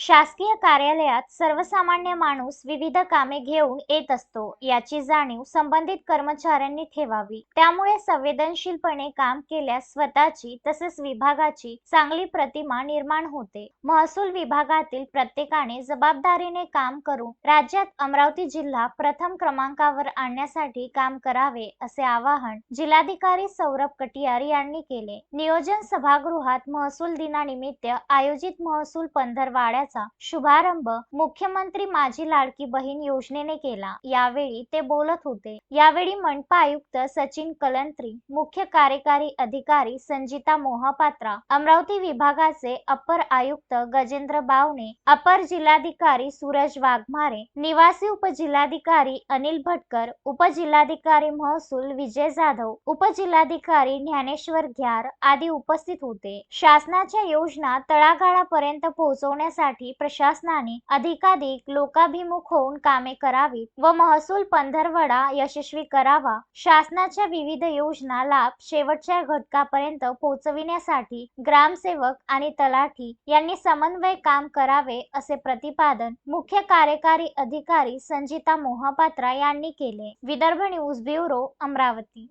शासकीय कार्यालयात सर्वसामान्य माणूस विविध कामे घेऊन येत असतो याची जाणीव संबंधित कर्मचाऱ्यांनी ठेवावी. त्यामुळे संवेदनशीलपणे काम केल्यास स्वतःची तसेच विभागाची चांगली प्रतिमा निर्माण होते. महसूल विभागातील प्रत्येकाने जबाबदारीने काम करून राज्यात अमरावती जिल्हा प्रथम क्रमांकावर आणण्यासाठी काम करावे असे आवाहन जिल्हाधिकारी सौरभ कटियार यांनी केले. नियोजन सभागृहात महसूल दिनानिमित्त आयोजित महसूल पंधरवाड्याचा शुभारंभ मुख्यमंत्री माझी लाडकी बहीण योजनेने केला. यावेळी ते बोलत होते. यावेळी मनपा आयुक्त सचिन कलंत्री मुख्य कार्यकारी अधिकारी संजिता मोहपात्रा अमरावती विभागाचे अपर आयुक्त गजेंद्र बावणे अपर जिल्हाधिकारी सूरज वाघमारे निवासी उपजिल्हाधिकारी अनिल भटकर उपजिल्हाधिकारी महसूल विजय जाधव उपजिल्हाधिकारी ज्ञानेश्वर घ्यार आदी उपस्थित होते. शासनाच्या योजना तळागाळापर्यंत पोहोचवण्यासाठी प्रशासनाने अधिकाधिक लोकाभिमुख होऊन कामे करावीत व महसूल पंधरवडा यशस्वी करावा. शासनाच्या विविध योजना लाभ शेवटच्या घटकापर्यंत पोहोचविण्यासाठी ग्रामसेवक आणि तलाठी यांनी समन्वय काम करावे असे प्रतिपादन मुख्य कार्यकारी अधिकारी संजिता मोहपात्रा यांनी केले. Vidarbha news bureau Amravati.